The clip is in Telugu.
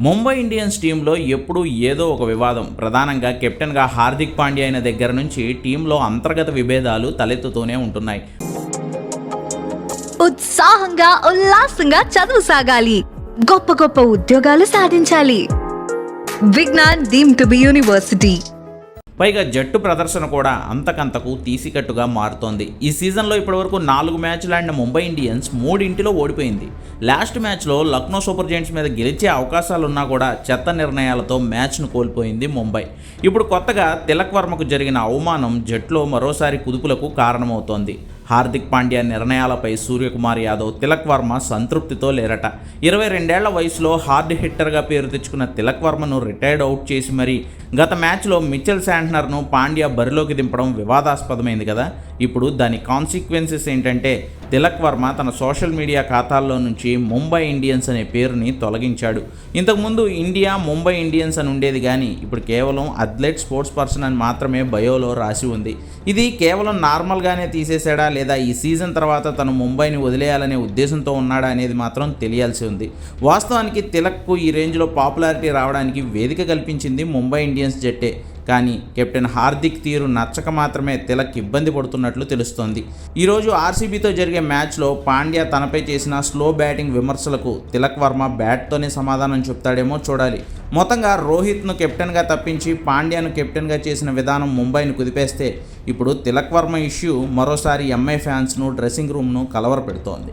ముంబై ఇండియన్స్ టీంలో ఎప్పుడూ ఏదో ఒక వివాదం. ప్రధానంగా కెప్టెన్గా హార్దిక్ పాండ్యా అయిన దగ్గర నుంచి టీంలో అంతర్గత విభేదాలు తలెత్తుతూనే ఉంటున్నాయి. ఉత్సాహంగా ఉల్లాసంగా చదువు సాగాలి. గొప్ప గొప్ప ఉద్యోగాలు సాధించాలి. Vignan deemed to be university. పైగా జట్టు ప్రదర్శన కూడా అంతకంతకు తీసికట్టుగా మారుతోంది. ఈ సీజన్లో ఇప్పటివరకు నాలుగు మ్యాచ్లు ఆడిన ముంబై ఇండియన్స్ మూడింటిలో ఓడిపోయింది. లాస్ట్ మ్యాచ్లో లక్నో సూపర్ జైంట్స్ మీద గెలిచే అవకాశాలున్నా కూడా చెత్త నిర్ణయాలతో మ్యాచ్ను కోల్పోయింది ముంబై. ఇప్పుడు కొత్తగా తిలక్ వర్మకు జరిగిన అవమానం జట్టులో మరోసారి కుదుపులకు కారణమవుతోంది. హార్దిక్ పాండ్యా నిర్ణయాలపై సూర్యకుమార్ యాదవ్ తిలక్ వర్మ సంతృప్తితో లేరట. ఇరవై రెండేళ్ళ వయసులో హార్డ్ హిట్టర్గా పేరు తెచ్చుకున్న తిలక్ వర్మను రిటైర్డ్ అవుట్ చేసి మరీ గత మ్యాచ్లో మిచెల్ శాంట్నర్ను పాండ్యా బరిలోకి దింపడం వివాదాస్పదమైంది కదా. ఇప్పుడు దాని కాన్సిక్వెన్సెస్ ఏంటంటే తిలక్ వర్మ తన సోషల్ మీడియా ఖాతాల్లో నుంచి ముంబై ఇండియన్స్ అనే పేరుని తొలగించాడు. ఇంతకుముందు ఇండియా ముంబై ఇండియన్స్ అని ఉండేది కానీ ఇప్పుడు కేవలం అథ్లెట్ స్పోర్ట్స్ పర్సన్ అని మాత్రమే బయోలో రాసి ఉంది. ఇది కేవలం నార్మల్గానే తీసేశాడా లేదా ఈ సీజన్ తర్వాత తను ముంబైని వదిలేయాలనే ఉద్దేశంతో ఉన్నాడా అనేది మాత్రం తెలియాల్సి ఉంది. వాస్తవానికి తిలక్కు ఈ రేంజ్లో పాపులారిటీ రావడానికి వేదిక కల్పించింది ముంబై ఇండియన్స్ జట్టే. కానీ కెప్టెన్ హార్దిక్ తీరు నచ్చక మాత్రమే తిలక్ ఇబ్బంది పడుతున్నట్లు తెలుస్తోంది. ఈరోజు ఆర్సీబీతో జరిగే మ్యాచ్లో పాండ్యా తనపై చేసిన స్లో బ్యాటింగ్ విమర్శలకు తిలక్ వర్మ బ్యాట్తోనే సమాధానం చెప్తాడేమో చూడాలి. మొత్తంగా రోహిత్ను కెప్టెన్గా తప్పించి పాండ్యాను కెప్టెన్గా చేసిన విధానం ముంబైని కుదిపేస్తే ఇప్పుడు తిలక్ వర్మ ఇష్యూ మరోసారి ఎంఐ ఫ్యాన్స్ను డ్రెస్సింగ్ రూమ్ను కలవరపెడుతోంది.